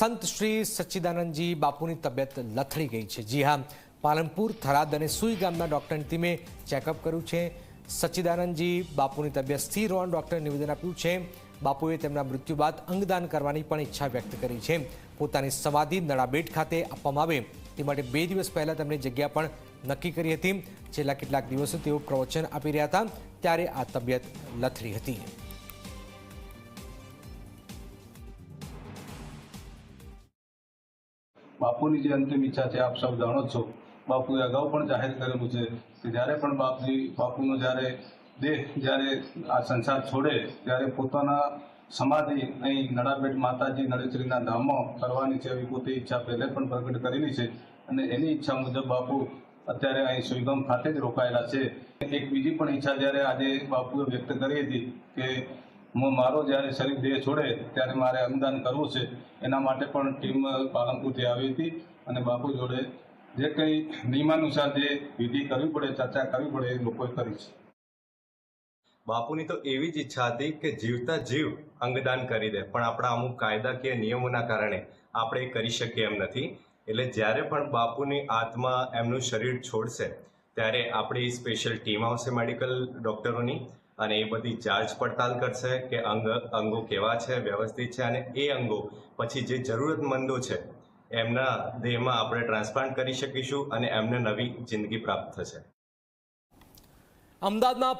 સંત શ્રી સચ્ચિદાનંદજી બાપુની તબિયત લથડી ગઈ છે. જી હા, પાલનપુર થરાદ અને સુઈ ગામના ડોક્ટરની ટીમે ચેકઅપ કર્યું છે. સચ્ચિદાનંદજી બાપુની તબિયત સ્થિર હોવાનું ડોક્ટરે નિવેદન આપ્યું છે. બાપુએ તેમના મૃત્યુ બાદ અંગદાન કરવાની પણ ઈચ્છા વ્યક્ત કરી છે. પોતાની સમાધિ નળાબેટ ખાતે આપવામાં આવે. તે માટે બે દિવસ પહેલાં તેમણે જગ્યા પણ નક્કી કરી હતી. છેલ્લા કેટલાક દિવસો તેઓ પ્રવચન આપી રહ્યા હતા, ત્યારે આ તબિયત લથડી હતી. બાપુની જે અંતિમ ઈચ્છા છે, આપ સૌ જાણો છો. બાપુએ અગાઉ પણ જાહેર કરેલું છે કે જ્યારે પણ બાપજી, બાપુનો જ્યારે દેહ જ્યારે આ સંસાર છોડે, ત્યારે પોતાના સમાધિ અહીં નડાબેટ માતાજી નળેશ્રીના ધામમાં કરવાની છે એવી પોતે ઈચ્છા પહેલે પણ પ્રગટ કરેલી છે. અને એની ઈચ્છા મુજબ બાપુ અત્યારે અહીં સુઈગામ ખાતે જ રોકાયેલા છે. એક બીજી પણ ઈચ્છા જ્યારે આજે બાપુએ વ્યક્ત કરી હતી કે હું મારો જ્યારે શરીર દેહ છોડે ત્યારે મારે અંગદાન કરવું છે. એના માટે પણ ટીમ પાલનપુરથી આવી હતી અને બાપુ જોડે જે કંઈ નિયમાનુસાર જે વિધિ કરવી પડે, ચર્ચા કરવી પડે એ લોકોએ કરી છે. બાપુની તો એવી જ ઈચ્છા હતી કે જીવતા જીવ અંગદાન કરી દે, પણ આપણા અમુક કાયદાકીય નિયમોના કારણે આપણે એ કરી શકીએ એમ નથી. એટલે જ્યારે પણ બાપુની આત્મા એમનું શરીર છોડશે, ત્યારે આપણી સ્પેશિયલ ટીમ આવશે મેડિકલ ડોક્ટરોની અને એ બધી જાંચ પડતાલ કરશે કે અંગ, અંગો કેવા છે, વ્યવસ્થિત છે અને એ અંગો પછી જે જરૂરતમંદો છે, એમના દેહમાં આપણે ટ્રાન્સપ્લાન્ટ કરી શકીશું અને એમને નવી જિંદગી પ્રાપ્ત થશે. અમદાવાદમાં